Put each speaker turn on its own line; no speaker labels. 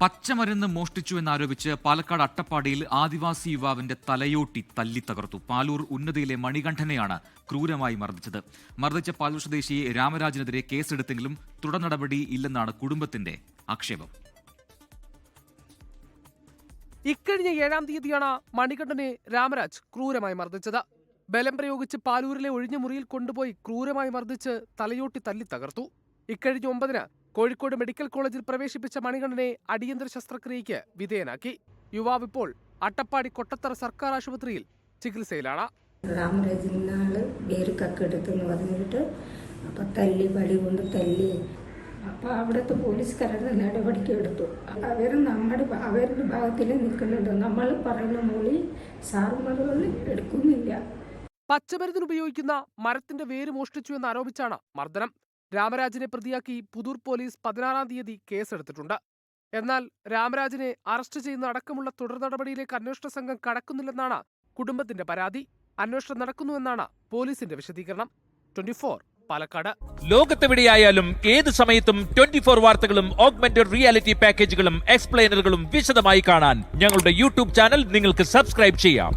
പച്ചമരുന്ന് മോഷ്ടിച്ചു എന്നാരോപിച്ച് പാലക്കാട് അട്ടപ്പാടിയിൽ ആദിവാസി യുവാവിന്റെ തലയോട്ടി തല്ലി തകർത്തു. പാലൂർ ഉന്നതിയിലെ മണികണ്ഠനെയാണ് ക്രൂരമായി മർദ്ദിച്ചത്. മർദ്ദിച്ച പാലൂർ സ്വദേശി രാമരാജിനെതിരെ കേസെടുത്തെങ്കിലും തുടർ നടപടി ഇല്ലെന്നാണ് കുടുംബത്തിന്റെ ആക്ഷേപം.
ഇക്കഴിഞ്ഞ ഏഴാം തീയതിയാണ് മണികണ്ഠനെ രാമരാജ് ക്രൂരമായി മർദ്ദിച്ചത്. ബലം പ്രയോഗിച്ച് പാലൂരിലെ ഒഴിഞ്ഞ മുറിയിൽ കൊണ്ടുപോയി ക്രൂരമായി മർദ്ദിച്ച് തലയോട്ടി തല്ലി തകർത്തു. ഇക്കഴിഞ്ഞ ഒമ്പതിന് കോഴിക്കോട് മെഡിക്കൽ കോളേജിൽ പ്രവേശിപ്പിച്ച മണികണ്ഠനെ അടിയന്തര ശസ്ത്രക്രിയയ്ക്ക് വിധേയനാക്കി. യുവാവ് ഇപ്പോൾ അട്ടപ്പാടി കൊട്ടത്തറ സർക്കാർ ആശുപത്രിയിൽ ചികിത്സയിലാണ്.
രാമരാജിനാൾ വേര് കക്കെടുത്തെന്ന് പറഞ്ഞിട്ട് അപ്പം തല്ലി വടി കൊണ്ട് തല്ലി. അപ്പോൾ അവിടുത്തെ പോലീസുകാരുടെ നടപടിക്ക് എടുത്തു. അവർ നമ്മുടെ അവരുടെ ഭാഗത്തിൽ നിൽക്കുന്നുണ്ട്. നമ്മൾ പറയുന്ന മൊഴി സാറുമാരുകൾ എടുക്കുന്നില്ല.
പച്ചമരുന്നിന് ഉപയോഗിക്കുന്ന മരത്തിന്റെ വേര് മോഷ്ടിച്ചു എന്ന് ആരോപിച്ചാണ് മർദ്ദനം. രാമരാജിനെ പ്രതിയാക്കി പുതൂർ പോലീസ് പതിനാറാം തീയതി കേസെടുത്തിട്ടുണ്ട്. എന്നാൽ രാമരാജിനെ അറസ്റ്റ് ചെയ്യുന്ന അടക്കമുള്ള തുടർ നടപടിയിലേക്ക് അന്വേഷണ സംഘം കടക്കുന്നില്ലെന്നാണ് കുടുംബത്തിന്റെ പരാതി. അന്വേഷണം നടക്കുന്നുവെന്നാണ് പോലീസിന്റെ വിശദീകരണം. Twenty four Palakkad.
ലോകത്തെവിടെയായാലും ഏത് സമയത്തും ട്വന്റി ഫോർ വാർത്തകളും ഓഗ്മെന്റഡ് റിയാലിറ്റി പാക്കേജുകളും എക്സ്പ്ലെയിനറുകളും വിശദമായി കാണാൻ ഞങ്ങളുടെ യൂട്യൂബ് ചാനൽ നിങ്ങൾക്ക് സബ്സ്ക്രൈബ് ചെയ്യാം.